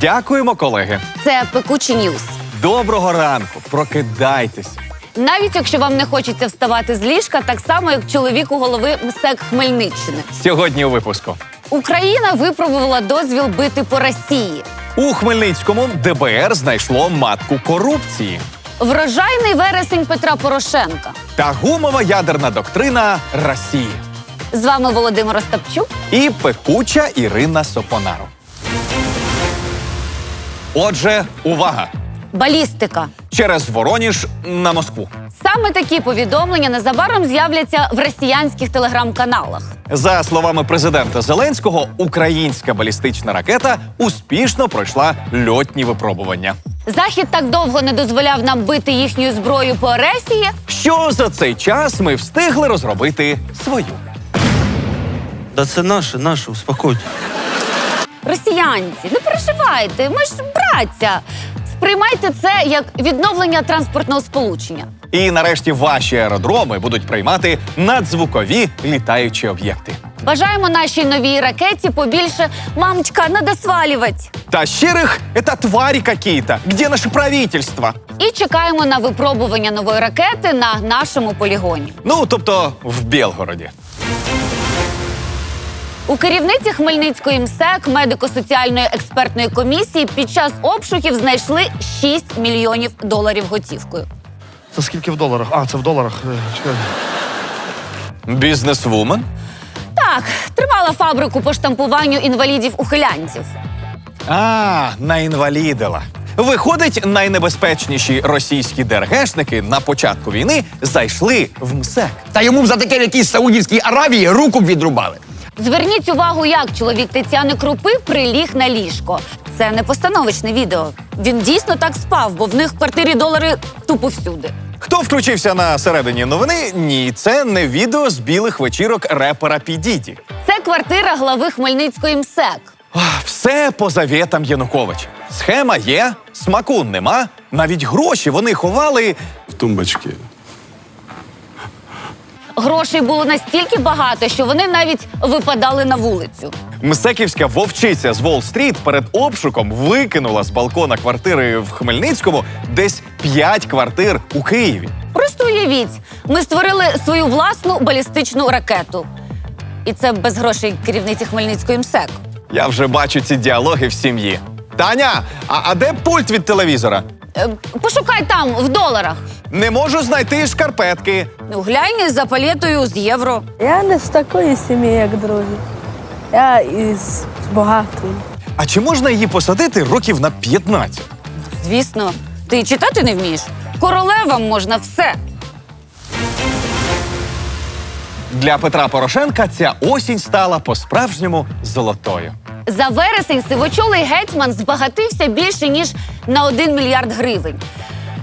Дякуємо, колеги. Це пекучі ньюс. Доброго ранку. Прокидайтеся. Навіть якщо вам не хочеться вставати з ліжка, так само як чоловіку голови МСЕК Хмельниччини. Сьогодні у випуску. Україна випробувала дозвіл бити по Росії. У Хмельницькому ДБР знайшло матку корупції Врожайний вересень Петра Порошенка. та гумова ядерна доктрина Росії. З вами Володимир Остапчук. І пекуча Ірина Сопонару. Отже, увага! Балістика. Через Вороніж на Москву. Саме такі повідомлення незабаром з'являться в росіянських телеграм-каналах. За словами президента Зеленського, українська балістична ракета успішно пройшла льотні випробування. Захід так довго не дозволяв нам бити їхньою зброєю по Ерефії. Що за цей час ми встигли розробити свою. Да це наше, наше, успокойтесь. Росіянці, не переживайте, ми ж браття. Сприймайте це як відновлення транспортного сполучення. І нарешті ваші аеродроми будуть приймати надзвукові літаючі об'єкти. Бажаємо нашій новій ракеті побільше мамочка, надо свалювати. Та щирих это твари какие-то. Где наше правительство? І чекаємо на випробування нової ракети на нашому полігоні. Ну, тобто в Білгороді. У керівниці Хмельницької МСЕК медико-соціальної експертної комісії під час обшуків знайшли 6 мільйонів доларів готівкою. Це скільки в доларах? А, це в доларах. Е, Чекай. Бізнесвумен? Так, тримала фабрику по штампуванню інвалідів-ухилянців. А, наінвалідила. Виходить, найнебезпечніші російські ДРГшники на початку війни зайшли в МСЕК. Та йому б за таке в якійсь Саудівській Аравії руку б відрубали. Зверніть увагу, як чоловік Тетяни Крупи приліг на ліжко. Це не постановочне відео. Він дійсно так спав, бо в них в квартирі долари тупо всюди. Хто включився на середині новини? Ні, це не відео з білих вечірок репера Підіді. Це квартира глави Хмельницької МСЕК. Все по завітам Януковича. Схема є, смаку нема. Навіть гроші вони ховали. в тумбочке. Грошей було настільки багато, що вони навіть випадали на вулицю. Мсеківська вовчиця з Уолл-стріт перед обшуком викинула з балкона квартири в Хмельницькому десь 5 квартир у Києві. Просто уявіть, ми створили свою власну балістичну ракету. І це без грошей керівниці Хмельницької МСЕК. Я вже бачу ці діалоги в сім'ї. Таня, а, а де пульт від телевізора? Е, Пошукай там, в доларах. Не можу знайти шкарпетки. Ну, глянь за палетою з євро. Я не з такої сім'ї, як другі. Я із багатої. А чи можна її посадити років на 15? Звісно, ти читати не вмієш. Королевам можна все. Для Петра Порошенка ця осінь стала по-справжньому золотою. За вересень сивочолий гетьман збагатився більше ніж на 1 мільярд гривень.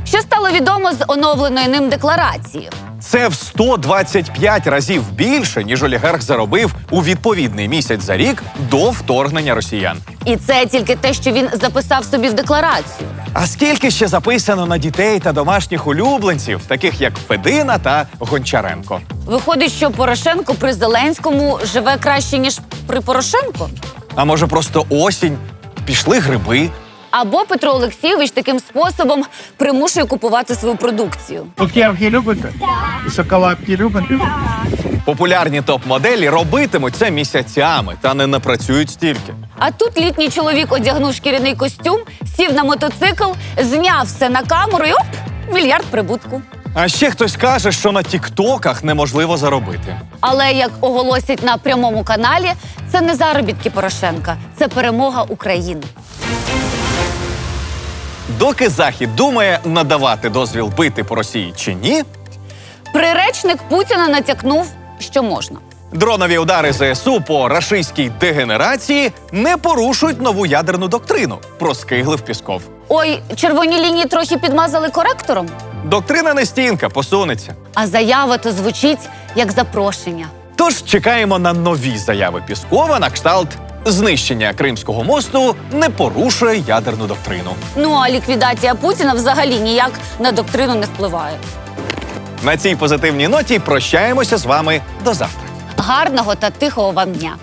Що стало відомо з оновленої ним декларації? Це в 125 разів більше, ніж олігарх заробив у відповідний місяць за рік до вторгнення росіян. І це тільки те, що він записав собі в декларацію. А скільки ще записано на дітей та домашніх улюбленців, таких як Федина та Гончаренко? Виходить, що Порошенко при Зеленському живе краще, ніж при Порошенко? А може, просто осінь, пішли гриби? Або Петро Олексійович таким способом примушує купувати свою продукцію. Цукерки любите? І шоколадки любите? Популярні топ-моделі робитимуть це місяцями та не напрацюють стільки. А тут літній чоловік одягнув шкіряний костюм, сів на мотоцикл, зняв все на камеру і оп, мільярд прибутку. А ще хтось каже, що на тіктоках неможливо заробити. Але як оголосять на прямому каналі, це не заробітки Порошенка, це перемога України. Доки Захід думає надавати дозвіл бити по Росії чи ні, Приречник Путіна натякнув, що можна. дронові удари ЗСУ по рашистській дегенерації не порушують нову ядерну доктрину. Проскиглив Пісков. Ой, червоні лінії трохи підмазали коректором, Доктрина не стінка, посунеться. а заява то звучить як запрошення. Тож чекаємо на нові заяви Піскова на кшталт знищення Кримського мосту не порушує ядерну доктрину. Ну а ліквідація Путіна взагалі ніяк на доктрину не впливає. На цій позитивній ноті прощаємося з вами до завтра. Гарного та тихого вам дня!